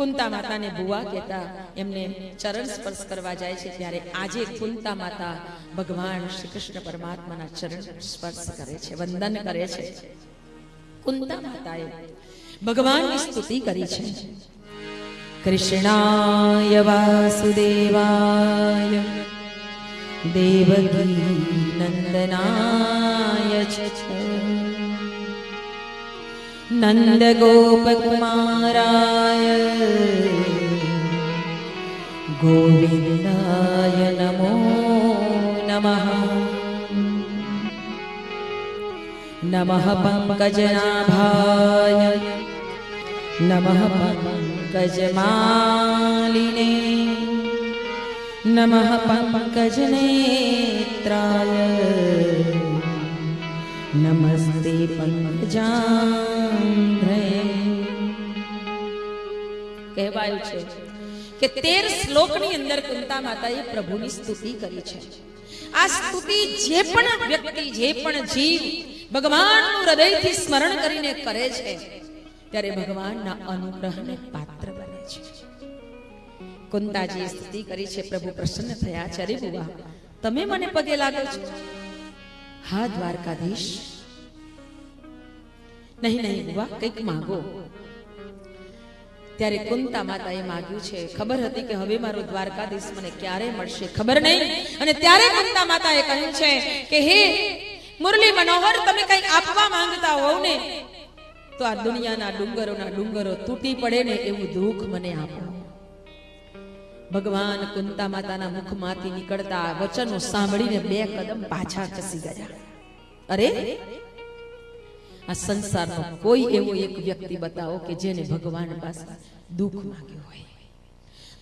કુંતા માતાને ભુવા કહેતા એમને ચરણ સ્પર્શ કરવા જાય છે ત્યારે આજે કુંતા માતા ભગવાન શ્રી કૃષ્ણ પરમાત્માના ચરણ સ્પર્શ કરે છે, વંદન કરે છે. કુંતા માતાએ ભગવાનની સ્તુતિ કરી છે. કૃષ્ણાય વાસુદેવાય, દેવકી નંદનાય ચ નંદ ગોપકુમારાય ગોવિંદાય નમો નમઃ નમઃ પંકજનાભાય નમઃ પંકજમાલિને નમઃ પંકજનેત્રાય નમસ્તે કહેવાયું છે કે તેર શ્લોકની અંદર કુંતા માતાએ પ્રભુની સ્તુતિ કરી છે. આ સ્તુતિ જે પણ વ્યક્તિ, જે પણ જીવ ભગવાનનું હૃદયથી સ્મરણ કરીને કરે છે, ત્યારે ભગવાનના અનુગ્રહને પાત્ર બને છે. કુંતાજીએ સ્તુતિ કરી છે, પ્રભુ પ્રસન્ન થયા છે અરે બુવા, તમે મને પગે લાગો છો. હા, દ્વારકાધીશ. નહીં નહીં બુવા, કંઈક માંગો. ત્યારે કુંતા માતાએ માગ્યું છે, ખબર હતી કે હવે મારો દ્વારકાધીશ મને ક્યારે મળશે ખબર નહીં? અને ત્યારે કુંતા માતાએ કહ્યું છે કે, હે મુરલી મનોહર, તમે કંઈક આપવા માંગતા હોવ ને? તો આ દુનિયાના ડુંગરોના ડુંગરો તૂટી પડે ને એવું દુઃખ મને આપો. ભગવાન કુંતા માતાના મુખમાંથી નીકળતા વચનો સાંભળીને બે કદમ પાછા ખસી ગયા. અરે આ સંસારનો કોઈ એવો એક વ્યક્તિ બતાવો કે જેને ભગવાન પાસે દુઃખ માંગ્યું હોય.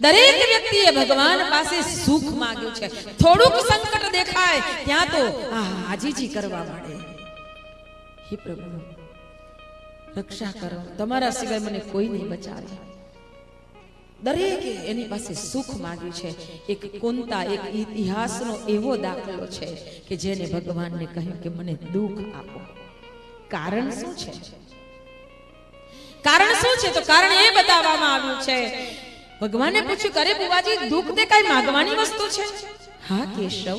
દરેક વ્યક્તિએ ભગવાન પાસે સુખ માંગ્યું છે. થોડુંક સંકટ દેખાય, ત્યાં તો, આ હાજીજી કરવા માંડે હે પ્રભુ, રક્ષા કરો. તમારા સિવાય મને કોઈ નહીં બચાવે. દરેકે એની પાસે સુખ માંગ્યું છે. એક કોનતા એક ઇતિહાસનો એવો દાખલો છે કે જેને ભગવાનને કહ્યું કે, મને દુઃખ આપો. કારણ શું છે? કારણ શું છે? તો કારણ એ બતાવવામાં આવ્યું છે. ભગવાને પૂછ્યું કરે બુવાજી દુઃખ તે કઈ માંગવાની વસ્તુ છે? હા, કેશવ.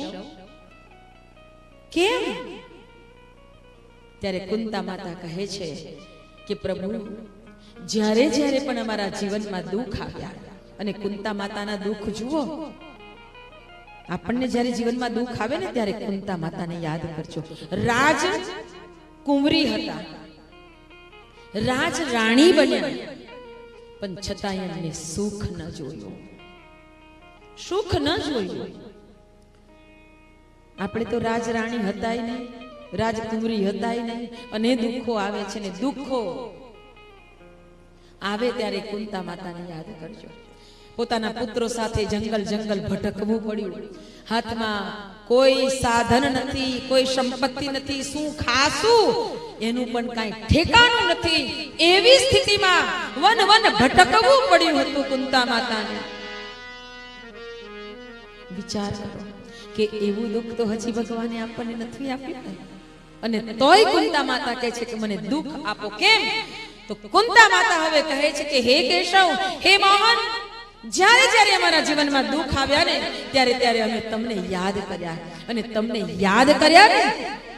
કેમ? ત્યારે કુંતા માતા કહે છે કે, પ્રભુ, જ્યારે જ્યારે પણ અમારા જીવનમાં દુઃખ આવ્યા અને કુંતા માતાના દુઃખ જુઓ, આપણને જ્યારે જીવનમાં દુઃખ આવે ને ત્યારે કુંતા માતાને યાદ કરજો. રાજ કુંવરી હતા. રાજ રાણી બન્યા. પણ છતાંય એમને સુખ ન જોયું. સુખ ન જોયું. આપણે તો રાજ રાણી હતાય નહીં રાજકુંવરી હતાય નહીં, અને દુઃખો આવે છે ને દુઃખો. આવે ત્યારે કુંતા માતાને યાદ કરજો. પોતાના પુત્રો સાથે જંગલ જંગલ ભટકવું પડ્યું. હાથમાં કોઈ સાધન નથી, કોઈ સંપત્તિ નથી, શું ખાશું? એનું પણ કઈ ઠેકાણું નથી. એવી સ્થિતિમાં વન વન ભટકવું પડ્યું હતું કુંતા માતાને. વિચાર કરો કે એવું દુઃખ તો હજી ભગવાને આપણને નથી આપ્યું. અને તોય કુંતા માતા કહે છે કે મને દુઃખ આપો. કેમ? તો કુંતા માતા હવે કહે છે કે, હે કેશવ, હે મોહન જ્યારે જ્યારે અમારા જીવનમાં દુઃખ આવ્યા ને, ત્યારે ત્યારે અમે તમને યાદ કર્યા. અને તમને યાદ કર્યા ને,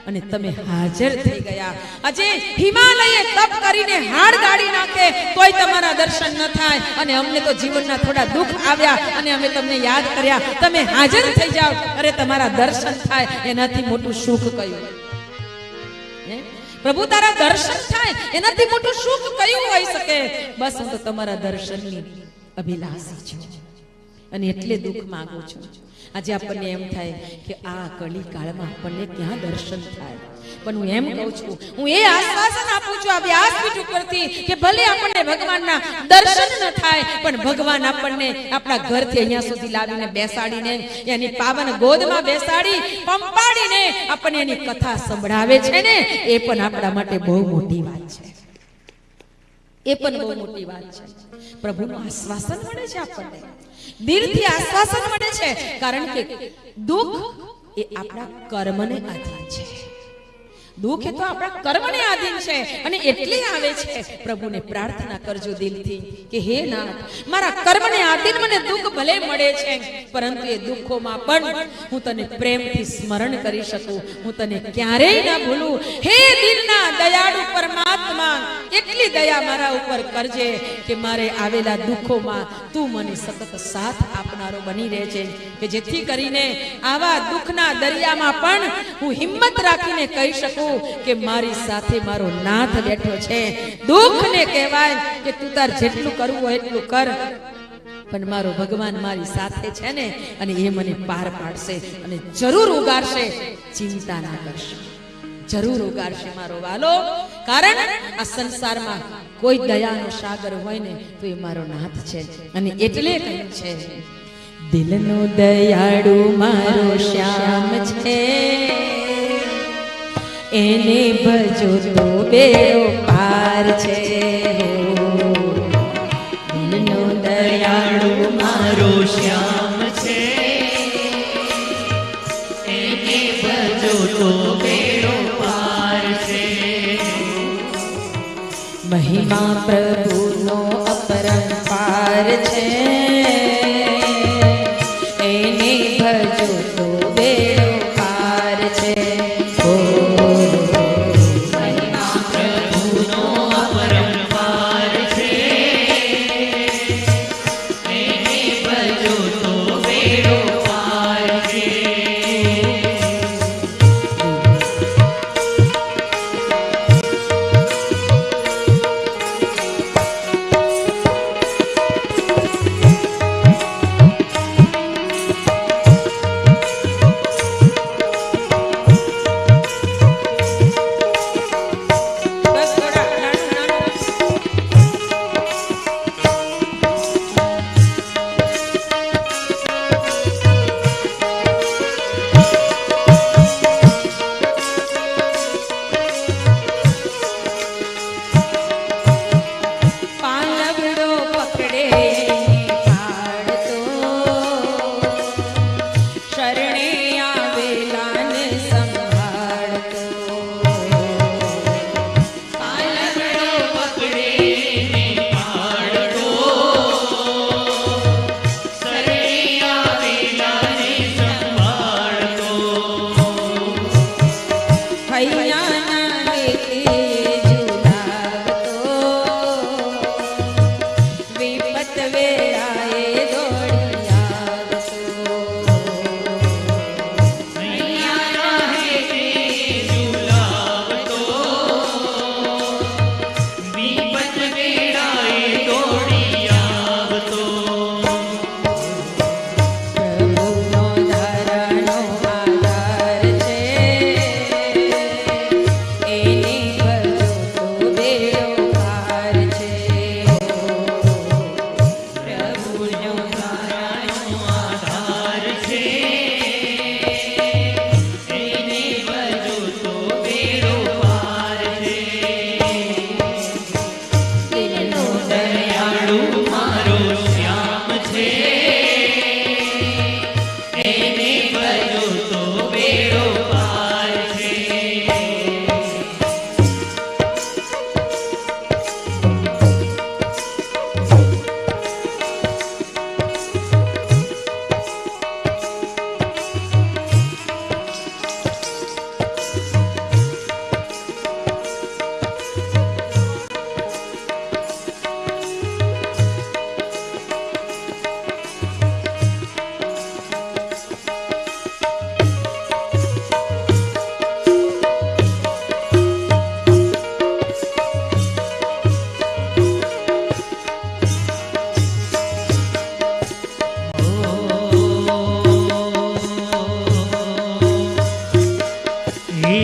અને તમે હાજર થઈ ગયા. આજે હિમાલયે તપ કરીને હાડ ગાડી નાખે, તોય તમારા દર્શન ન થાય. અને અમને તો જીવનના થોડા દુઃખ આવ્યા, અને અમે તમને યાદ કર્યા. તમે હાજર થઈ જાઓ. અરે, તમારા દર્શન થાય. એનાથી મોટું સુખ કયું? પ્રભુ, તારા દર્શન થાય. એનાથી મોટું સુખ કયું હોઈ શકે? બસ, હું તો તમારા દર્શનની અભિલાષી છું. અને એટલે દુઃખ માંગુ છું. આજે આપણને એમ થાય કે આ કલી કાળમાં આપણને ક્યાં દર્શન થાય. પણ હું એમ કહું છું, હું એ આશ્વાસન આપું છું આ વ્યાસપીઠ ઉપરથી કે ભલે આપણને ભગવાનના દર્શન ન થાય, પણ ભગવાન આપણને આપણા ઘરથી અહીંયા સુધી લાવીને બેસાડીને એની પાવન ગોદમાં બેસાડી, પંપાડીને આપણને એની કથા સંભળાવે છે ને, એ પણ આપણા માટે બહુ મોટી વાત છે. એ પણ બહુ મોટી વાત છે. પ્રભુનું આશ્વાસન મળે છે આપણને. દિલથી આશ્વાસન મળે છે. કારણ કે દુઃખ એ આપણા કર્મને આધીન છે. દુઃખ એ તો આપણા કર્મને આધીન છે અને એટલે આવે છે. પ્રભુને પ્રાર્થના કરજો દિલથી કે હે નાથ, મારા કર્મને આધીન મને દુઃખ ભલે મળે છે, પરંતુ એ દુઃખોમાં પણ હું તને પ્રેમથી સ્મરણ કરી શકું. હું તને ક્યારેય ના ભૂલું. હે દિલના દયાળુ પરમાત્મા, એટલી દયા મારા ઉપર કરજે કે મારે આવેલા દુઃખોમાં તું મને સતત સાથ આપનારો બની રહે છે કે જેથી કરીને આવા દુઃખના દરિયામાં પણ હું હિંમત રાખીને કહી શકું કે મારી સાથે મારો નાથ બેઠો છે. દુઃખને કહેવાય કે તું તાર જેટલું કરવું હોય એટલું કર. પણ મારો ભગવાન મારી સાથે છે ને, અને એ મને પાર પાડશે અને જરૂર ઉગારશે ચિંતા ના કરશે. જરૂર ઉગારશે મારો વાલો. કારણ આ સંસારમાં કોઈ દયાનો સાગર હોય ને, તો એ મારો નાથ છે. અને એટલે કહ્યું છે, દિલનો દયાળુ મારો શ્યામ છે. એને ભજો તો બેડો છે એને ભજો તો બેડો પાર છે મહિમા પ્રભુનો અપરંપાર છે.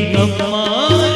ಗಮ್ಮ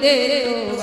તારી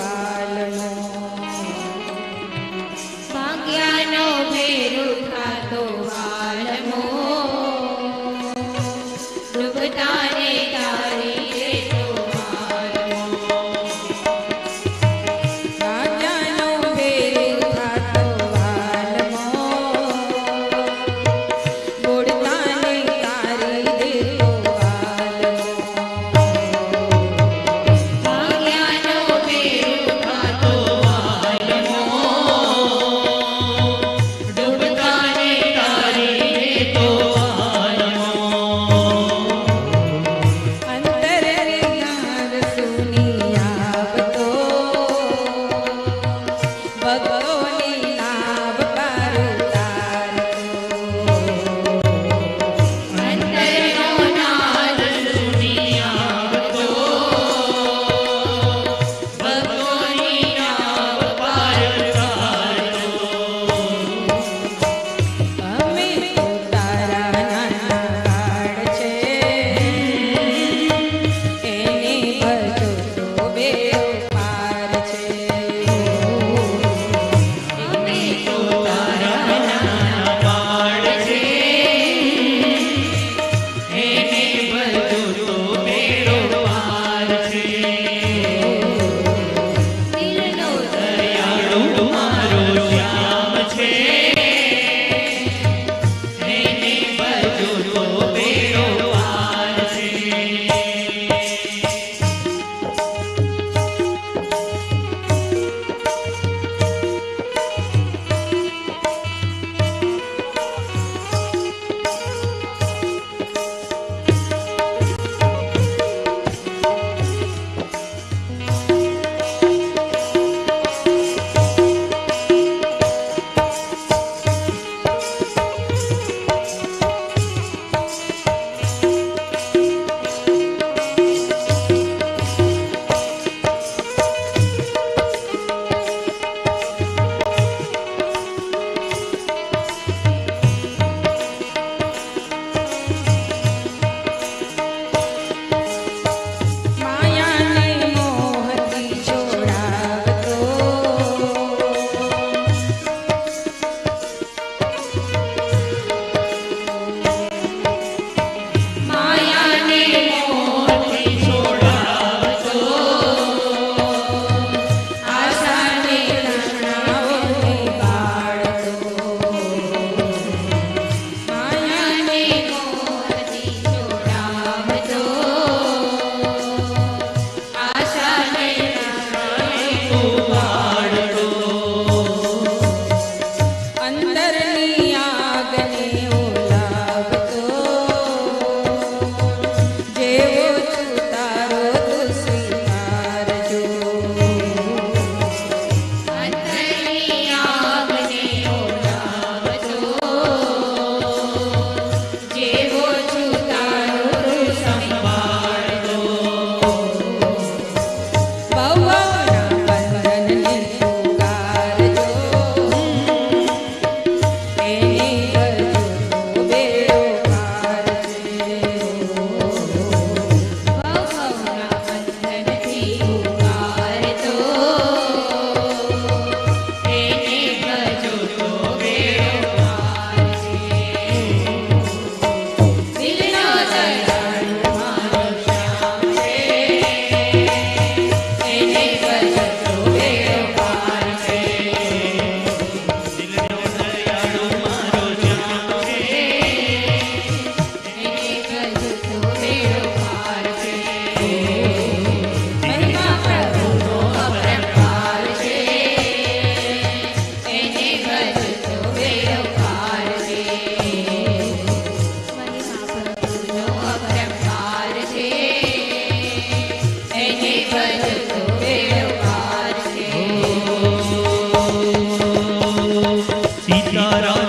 सीता राम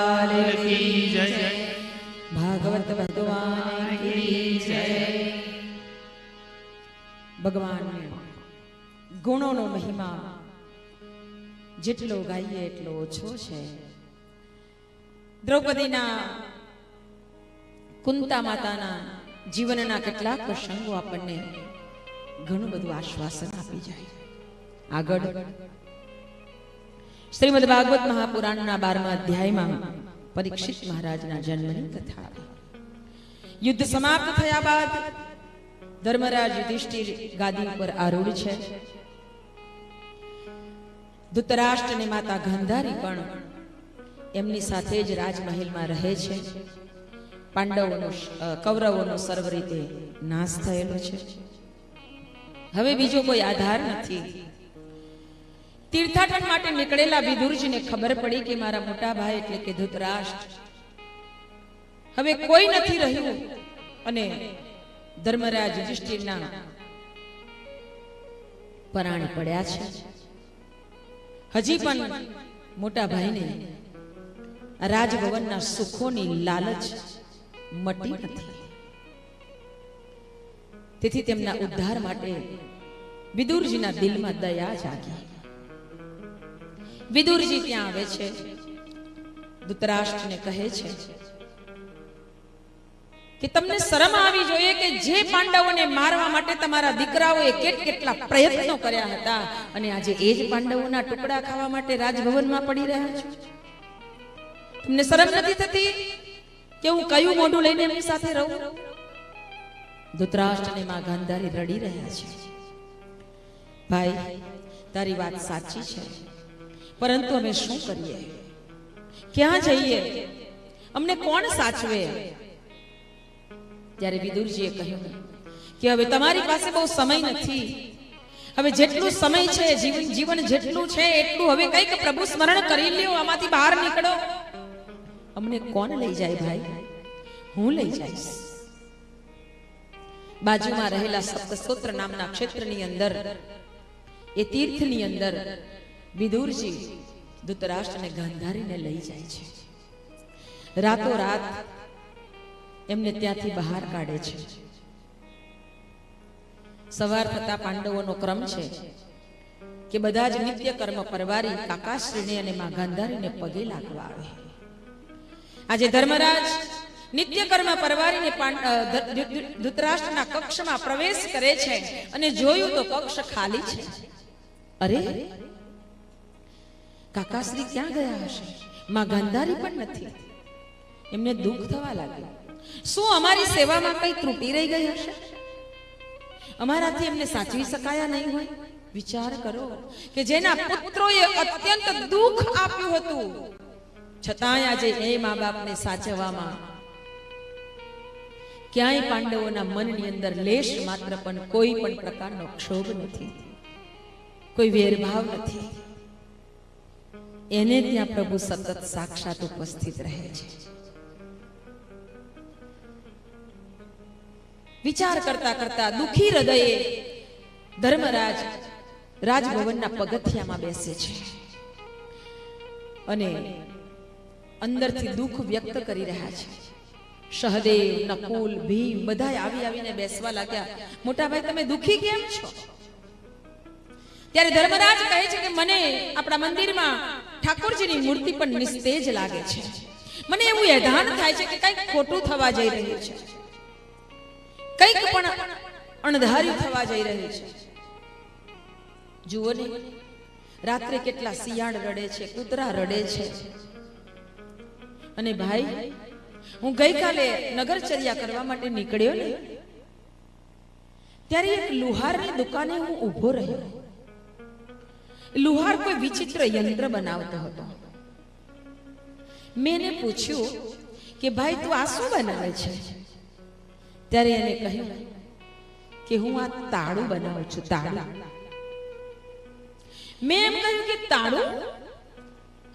કનૈયાલાલ કી જય ભાગવત ભગવાન કી જય ભગવાન ગુણોનો મહિમા જેટલો ગાઈએ એટલો ઓછો છે દ્રૌપદીના કુંતા માતાના જીવનના કેટલાક પ્રસંગો આપણને ઘણું બધું આશ્વાસન આપી જાય આગળ શ્રીમદ ભાગવત મહાપુરાણના બારમા અધ્યાયમાં પરીક્ષિત મહારાજના જન્મની કથા. યુદ્ધ સમાપ્ત થયા બાદ ધર્મરાજ યુધિષ્ઠિર ગાદી ઉપર આરૂઢ છે. ધૃતરાષ્ટ્ર માતા ગાંધારી પણ એમની સાથે જ રાજમહેલમાં રહે છે. પાંડવોનો કૌરવોનો સર્વ રીતે નાશ થયેલો છે. હવે બીજો કોઈ આધાર નથી. તીર્થાટન માટે નીકળેલા વિદુરજીને ખબર પડી કે મારા મોટા ભાઈ એટલે કે ધૃતરાષ્ટ્ર. હવે કોઈ નથી રહ્યું અને ધર્મરાજ યુધિષ્ઠિરના પરાણે પડ્યા છે. હજી પણ મોટા ભાઈને રાજભવનના સુખોની લાલચ મટી નથી. તેથી તેમના ઉદ્ધાર માટે વિદુરજીના દિલમાં દયા જાગી. વિદુરજી ત્યાં આવે છે. ધૃતરાષ્ટ્રને કહે છે કે તમને શરમ આવી જોઈએ કે જે પાંડવોને મારવા માટે તમારા દીકરાઓએ કેટ કેટલા પ્રયત્નો કર્યા હતા અને આજે એ જ પાંડવોના ટુકડા ખાવા માટે રાજભવનમાં પડી રહ્યા છો? તમને શરમ નથી થતી કે હું કયું મોઢું લઈને એમની સાથે રહું? ધૃતરાષ્ટ્ર અને માં ગાંધારી રડી રહ્યા છે. ભાઈ, તારી વાત સાચી છે. પરંતુ અમે શું કરીએ? ક્યાં જઈએ? અમને કોણ સાચવે? ત્યારે વિદુરજીએ કહ્યું કે હવે તમારી પાસે બહુ સમય નથી. હવે જેટલું સમય છે, જીવન જીવન જેટલું છે, એટલું હવે કંઈક પ્રભુ સ્મરણ કરી લ્યો, આમાંથી બહાર નીકળો. અમને કોણ લઈ જાય ભાઈ? હું લઈ જઈશ. બાજુમાં રહેલા સપ્તસ્તોત્ર નામના ક્ષેત્રની અંદર, એ તીર્થની અંદર વિદુરજી ધૃતરાષ્ટ્રને ગાંધારીને લઈ જાય છે. રાતો એમને ત્યાંથી બહાર કાઢે છે. સવાર થતા પાંડવોનો ક્રમ છે કે બધા જ નિત્ય કર્મ પરવારી કાકાશ્રીને અને માં ગાંધારીને પગે લાગવા આવે. આજે ધર્મરાજ નિત્ય કર્મ પરવારીને ધૃતરાષ્ટ્રના કક્ષમાં પ્રવેશ કરે છે અને જોયું તો કક્ષ ખાલી છે. અરે કાકાશ્રી ક્યાં ગયા હશે? માં ગાંધારી પણ નથી. એમને દુઃખ થવા લાગ્યું. શું અમારી સેવામાં કઈ ત્રુટી રહી ગઈ હશે? અમારાથી એમને સાચવી શકાયા નહીં હોય? વિચાર કરો કે જેના પુત્રોએ અત્યંત દુઃખ આપ્યું હતું, છતાંય આજે એ મા બાપને સાચવવામાં ક્યાંય પાંડવોના મનની અંદર લેશ માત્ર પણ કોઈ પણ પ્રકારનો ક્ષોભ નથી. કોઈ વેરભાવ નથી. એને ત્યાં પ્રભુ સતત સાક્ષાત ઉપસ્થિત રહે છે. વિચાર કરતા કરતા દુખી હૃદયે ધર્મરાજ રાજભવનના પગથિયામાં બેસે છે અને અંદરથી દુઃખ વ્યક્ત કરી રહ્યા છે. સહદેવ, નકુલ, ભીમ બધા આવી આવીને બેસવા લાગ્યા. મોટા ભાઈ, તમે દુખી કેમ છો? ત્યારે ધર્મરાજ કહે છે કે મને આપણા મંદિરમાં ઠાકોરજીની મૂર્તિ પણ નિસ્તેજ લાગે છે. મને એવું એધાન થાય છે કે કંઈક ખોટું થવા જઈ રહ્યું છે. કંઈક પણ અણધાર્યું થવા જઈ રહ્યું છે. જુઓ ને, રાત્રે કેટલા શિયાળ રડે છે, કૂતરા રડે છે. અને ભાઈ, હું ગઈકાલે નગરચર્યા કરવા માટે નીકળ્યો ને, ત્યારે એક લુહારની દુકાને હું ઊભો રહ્યો. લુહાર કોઈ વિચિત્ર યંત્ર બનાવતો હતો. મેં પૂછ્યું કે, ભાઈ, તું આ શું બનાવે છે? ત્યારે એને કહ્યું કે, હું આ તાળું બનાવું છું, તાળું. મેં એમ કહ્યું કે, તાળું?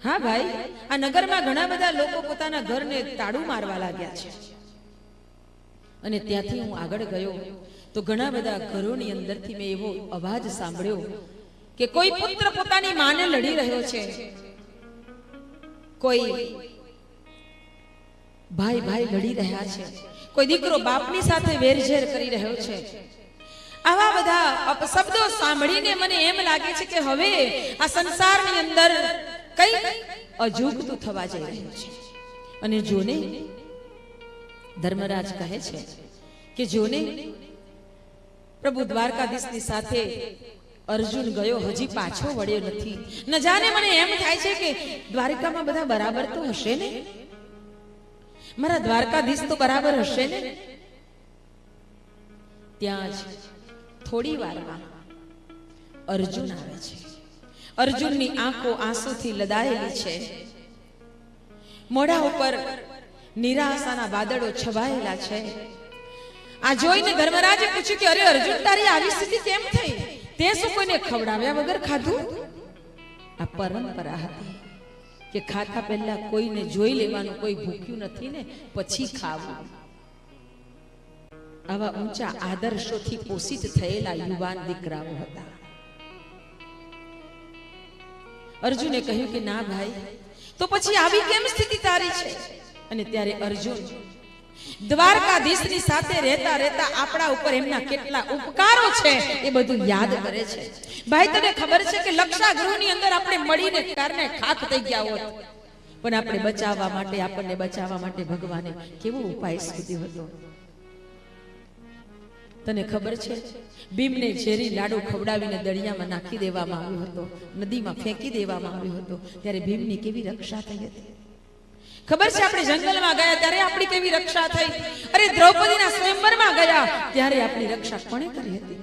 હા ભાઈ, આ નગરમાં ઘણા બધા લોકો પોતાના ઘરને તાળું મારવા લાગ્યા છે. અને ત્યાંથી હું આગળ ગયો તો ઘણા બધા ઘરોની અંદરથી મેં એવો અવાજ સાંભળ્યો કે કોઈ પુત્ર પોતાની માને લડી રહ્યો છે. કોઈ ભાઈ ભાઈ લડી રહ્યા છે. કોઈ દીકરો બાપની સાથે વેરઝેર કરી રહ્યો છે. આવા બધા અપશબ્દો સાંભળીને મને એમ લાગે છે કે હવે આ સંસારની અંદર કઈ અજુગતું થવા જઈ રહ્યું છે. અને જોને ધર્મરાજ કહે છે કે જોને પ્રભુ દ્વારકાધીશની સાથે અર્જુન ગયો, હજી પાછો વળ્યો નથી. ન જાણે મને એમ થાય છે કે દ્વારકામાં બધા બરાબર તો હશે ને? મારા દ્વારકાધીશ તો બરાબર હશે ને? ત્યાં જ થોડી વારમાં અર્જુન આવે છે. અર્જુનની આંખો આંસુથી લદાયેલી છે. મોઢા ઉપર નિરાશાના વાદળો છવાયેલા છે. આ જોઈને ધર્મરાજે પૂછ્યું કે, અરે અર્જુન, તારી આવી સ્થિતિ કેમ થઈ? તે શું કોઈને ખવડાવ્યા વગર ખાધું? આ પરંપરા હતી કે ખાતા પહેલા કોઈને જોઈ લેવાનું કોઈ ભૂખ્યું નથી ને, પછી ખાવું. આવા ઊંચા આદર્શોથી પોષિત થયેલા યુવાન દીકરાઓ હતા. અર્જુને કહ્યું કે, ના ભાઈ, તો પછી આવી કેમ સ્થિતિ તારી છે? અને ત્યારે અર્જુન દ્વારકાધીશની સાથે રહેતા રહેતા આપણા ઉપર એમના કેટલા ઉપકારો છે એ બધું યાદ કરે છે. ભાઈ, તને ખબર છે કે લક્ષાગૃહની અંદર આપણે મળીને કારણે ખાખ થઈ ગયા હોત? પણ આપણે બચાવવા માટે, આપણને બચાવવા માટે ભગવાને કેવો ઉપાય શોધ્યો હતો? તને ખબર છે? ભીમને ઝેરી લાડુ ખવડાવીને દરિયામાં નાખી દેવામાં આવ્યો હતો, નદીમાં ફેંકી દેવામાં આવ્યો હતો, ત્યારે ભીમની કેવી રક્ષા થઈ હતી? ખબર છે આપણે જંગલમાં ગયા ત્યારે આપણી કેવી રક્ષા થઈ? અરે દ્રૌપદીના સ્વયંવરમાં ગયા ત્યારે આપણી રક્ષા કોણે કરી હતી?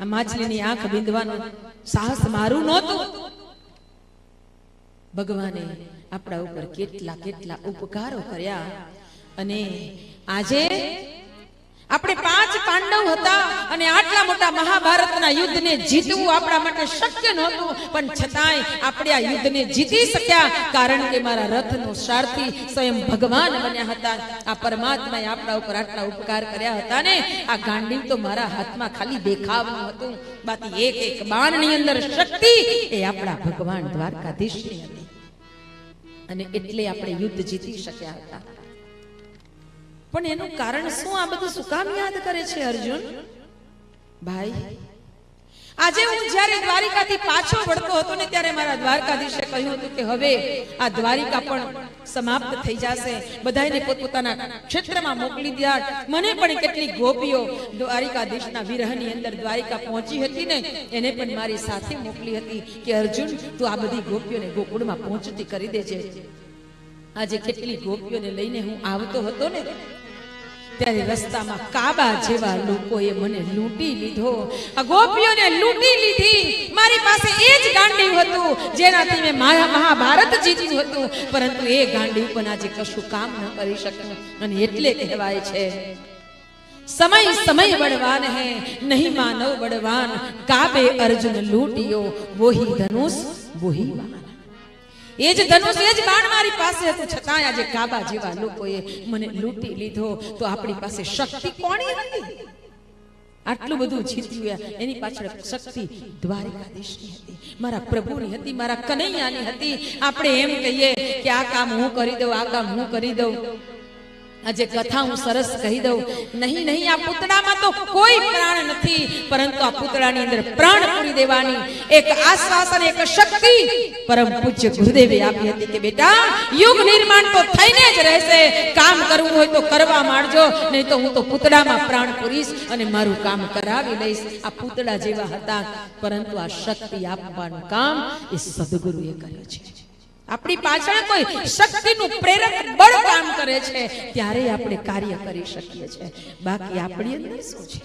આ માછલીની આંખ બીંધવાનું સાહસ મારું નહોતું. ભગવાને આપણા ઉપર કેટલા કેટલા ઉપકારો કર્યા અને આજે આપણે પાંચ પાંડવ હતા અને આટલા મોટા મહાભારતના યુદ્ધને જીતવું આપણા માટે શક્ય નહોતું. પણ છતાંય આપણે આ યુદ્ધને જીતી શક્યા, કારણ કે મારા રથનો સારથી સ્વયં ભગવાન બન્યા હતા. આ પરમાત્માએ આપણા ઉપર આટલા ઉપકાર કર્યા હતા ને, આ ગાંડીવ તો મારા હાથમાં ખાલી દેખાવનું હતું. બાકી એક એક બાણની અંદર શક્તિ એ આપણા ભગવાન દ્વારકાધીશની હતી. અને એટલે આપણે યુદ્ધ જીતી શક્યા હતા. પણ એનું કારણ શું? આ બધું શું કામ યાદ કરે છે, અર્જુન? ભાઈ, આજે હું જ્યારે દ્વારિકાથી પાછો વળતો હતો ને ત્યારે મારા દ્વારકાધીશે કહ્યું હતું કે હવે આ દ્વારિકા પણ સમાપ્ત થઈ જશે. બધાને પોતપોતાના ક્ષેત્રમાં મોકલી દ્યા મને પણ કેટલી ગોપીઓ દ્વારિકાધીશના વિરહની અંદર દ્વારિકા પહોંચી હતી ને, એને પણ મારી સાથે મોકલી હતી કે, અર્જુન, તું આ બધી ગોપીઓને ગોકુળમાં પહોંચતી કરી દેજે. આજે કેટલી ગોપીઓને લઈને હું આવતો હતો ને ત્યારે રસ્તામાં કાબા જેવા લોકોએ મને લૂંટી લીધો. આ ગોપીઓને લૂંટી લીધી. મારી પાસે એ જ ગાંડી હતું, જેનાથી મેં મહા- મહાભારત જીત્યું હતું. પરંતુ એ ગાંડીવ પણ આજે કશું કામ ન કરી શક્યું અને એટલે કહેવાય છે, સમય સમય બળવાન હે નહીં માનવ બળવાન કાબે અર્જુન લૂંટિયો, વોહી ધનુષ, વોહી વાન. એ જ ધનુષ, એ જ બાણ મારી પાસે હતું. છતાંય આજે કાબા જેવા લોકોએ મને લૂંટી લીધો. તો આપણી પાસે શક્તિ કોની હતી? આટલું બધું જીત્યું એની પાછળ શક્તિ દ્વારિકાધીશની હતી. મારા પ્રભુની હતી, મારા કનૈયાની હતી. આપણે એમ કહીએ કે આ કામ હું કરી દઉં, આ કામ હું કરી દઉં. આજે કથા હું સરસ કહી દઉં. નહીં નહીં, આ પૂતળામાં તો કોઈ પ્રાણ નથી, પરંતુ આ પૂતળાની અંદર પ્રાણ પૂરી દેવાની. એક આશ્વાસન એક શક્તિ પરમ પૂજ્ય ગુરુદેવે આપી હતી કે બેટા, યુગ નિર્માણ તો થઈને જ રહેશે. કામ કરવું હોય તો કરવા માંડજો, નહીં તો હું તો પૂતળામાં પ્રાણ પૂરીશ અને મારું કામ કરાવી લઈશ. આ પૂતળા જેવા હતા, પરંતુ આ શક્તિ આપવાનું કામ એ સદગુરુએ કર્યું છે. આપણી પાછળ કોઈ શક્તિનું પ્રેરક બળ કામ કરે છે, ત્યારે આપણે કાર્ય કરી શકીએ છીએ. બાકી આપણી અંદર શું છે?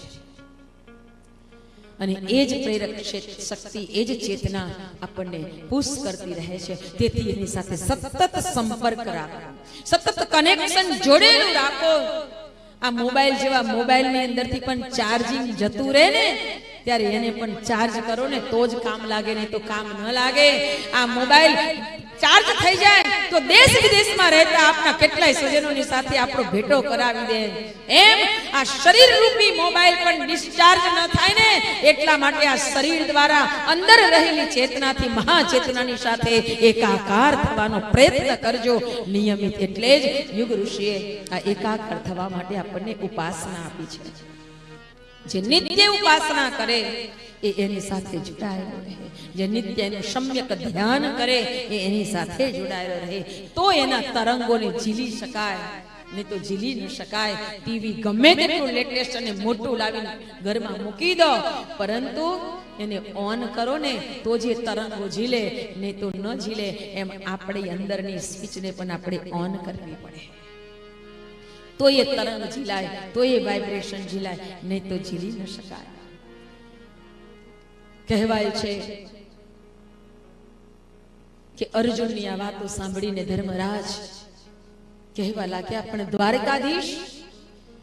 અને એ જ પ્રેરક શક્તિ, એ જ ચેતના આપણને પુશ કરતી રહે છે. તેથી એની સાથે સતત સંપર્ક રાખો. સતત કનેક્શન જોડેલું રાખો. આ મોબાઈલ જેવા મોબાઈલની અંદરથી પણ ચાર્જિંગ જતું રહે ને, ત્યારે એને પણ ચાર્જ કરો ને, તો જ કામ લાગે, નહીં તો કામ ન લાગે. આ મોબાઈલ ચાર્જ થઈ જાય, તો દેશ વિદેશમાં રહેતા આપના કેટલાય સ્વજનોની સાથે આપણો ભેટો કરાવી દે. એમ આ શરીર રૂપી મોબાઈલ પણ ડિસ્ચાર્જ ન થાય ને, એટલા માટે આ શરીર દ્વારા અંદર રહેલી ચેતનાથી મહાચેતનાની સાથે એકાકાર થવાનો પ્રયત્ન કરજો. નિયમિત એટલે જ યુગ ઋષિએ આ એકાકાર થવા માટે આપણને ઉપાસના આપી છે. જે નિત્ય ઉપાસના કરે એ એની સાથે જોડાયેલો રહે. જે નિત્ય એનું સમ્યક ધ્યાન કરે, એ એની સાથે જોડાયેલો રહે. તો એના તરંગોને ઝીલી શકાય, નહીં તો ઝીલી ન શકાય. ટીવી ગમે તેટલું લેટેસ્ટ અને મોટું લાવીને ઘરમાં મૂકી દો, પરંતુ એને ઓન કરો ને તો જે તરંગો ઝીલે, નહીં તો ન ઝીલે. એમ આપણી અંદરની સ્પીચને પણ આપણે ઓન કરવી પડે. તો એ તરંગ ઝીલાય, તો એ વાઇબ્રેશન ઝીલાય, નહીં તો ઝીલી ન શકાય. કહેવાય છે કે અર્જુનની આ વાતો સાંભળીને ધર્મરાજ કહેવા લાગ્યા, પણ દ્વારકાધીશ?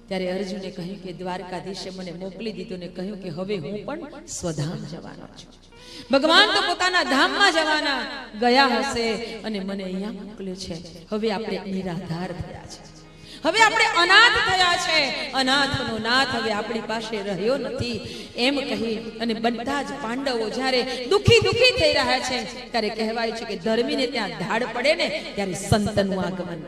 ત્યારે અર્જુને કહ્યું કે, દ્વારકાધીશે મને મોકલી દીધું ને કહ્યું કે, હવે હું પણ સ્વધામ જવાનો છું. ભગવાન તો પોતાના ધામમાં જવાના ગયા હશે અને મને અહીંયા મોકલ્યો છે. હવે આપણે નિરાધાર થયા છે. હવે આપણે અનાથ થયા છે. અનાથનો નાથ હવે આપણી પાસે રહ્યો નથી. એમ કહી અને બધા જ પાંડવો જ્યારે દુખી દુખી થઈ રહ્યા છે, ત્યારે કહેવાય છે કે ધર્મીને ત્યાં ધાડ પડે ને ત્યારે સંતનું આગમન થાય.